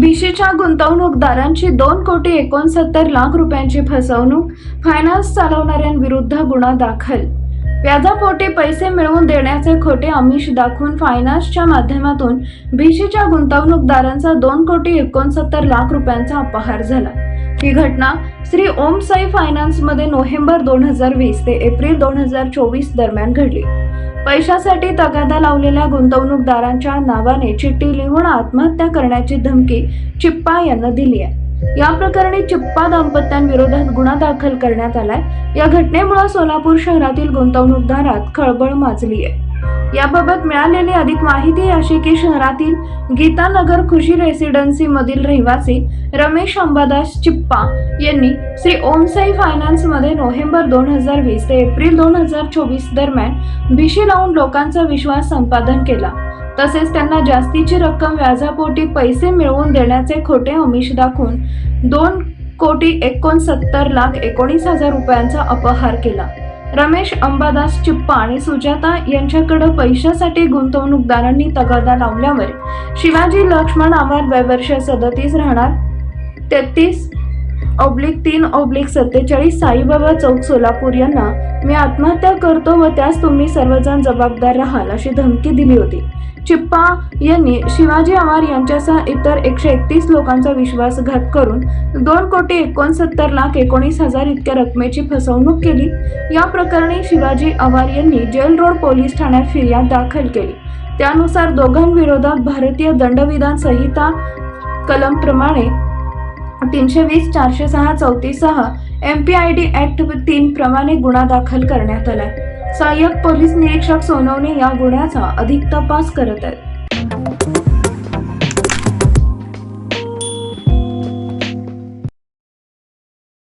भिशीच्या गुंतवणूकदारांची दोन कोटी एकोणसत्तर लाख रुपयांची फसवणूक फायनान्स चालवणाऱ्यांविरुद्ध गुन्हा दाखल. व्याजापोटी पैसे मिळवून देण्याचे खोटे आमिष दाखवून फायनान्सच्या माध्यमातून भिशीच्या गुंतवणूकदारांचा दोन कोटी एकोणसत्तर लाख रुपयांचा अपहार झाला. ही घटना श्री ओम साई फायनान्समध्ये नोव्हेंबर दोन हजार वीस ते एप्रिल दोन हजार चोवीस दरम्यान घडली. पैशासाठी तगादा लावलेल्या गुंतवणूकदारांच्या नावाने चिठ्ठी लिहून आत्महत्या करण्याची धमकी चिप्पा यांना दिली आहे. या प्रकरणी चिप्पा दाम्पत्यांविरोधात गुन्हा दाखल करण्यात आलाय. या घटनेमुळे सोलापूर शहरातील गुंतवणूकदारात खळबळ माजली आहे याबाबत मिळालेली अधिक माहिती अशी की शहरातील गीतानगर खुशी रेसिडेन्सी मधील रहिवासी रमेश अंबादास चिप्पा यांनी श्री ओमसाई फायनान्समध्ये नोव्हेंबर दोन हजार वीस ते एप्रिल दोन हजार चोवीस दरम्यान भिशी लावून लोकांचा विश्वास संपादन केला. तसेच त्यांना जास्तीची रक्कम व्याजापोटी पैसे मिळवून देण्याचे खोटे अमिष दाखवून दोन कोटी एकोणसत्तर लाख एकोणीस हजार रुपयांचा अपहार केला. रमेश अंबादास चिप्पा आणि सुजाता यांच्याकडे पैशासाठी गुंतवणूकदारांनी तगादा लावल्यावर शिवाजी लक्ष्मण आवार वयवर्ष सदतीस राहणार. तेहतीस ऑब्लिक तीन ओब्लिक सत्तेचाळीस साईबाबा चौक सोलापूर यांना मी आत्महत्या करतो व त्यास तुम्ही सर्वजण जबाबदार राहाल अशी धमकी दिली होती. चिप्पा यांनी शिवाजी आवार यांच्यासह इतर एकशे एकतीस लोकांचा विश्वासघात करून दोन कोटी एकोणसत्तर लाख एकोणीस हजार इतक्या रकमेची फसवणूक केली. या प्रकरणी शिवाजी आवार यांनी जेल रोड पोलीस ठाण्यात फिर्याद दाखल केली. त्यानुसार दोघांविरोधात भारतीय दंडविधान संहिता कलमप्रमाणे तीनशे वीस चारशे सहा चौतीससह M P I D act तीन प्रमाणे गुन्हा दाखल करण्यात आलाय सहाय्यक पोलीस निरीक्षक सोनवणे या गुन्ह्याचा अधिक तपास करत आहेत.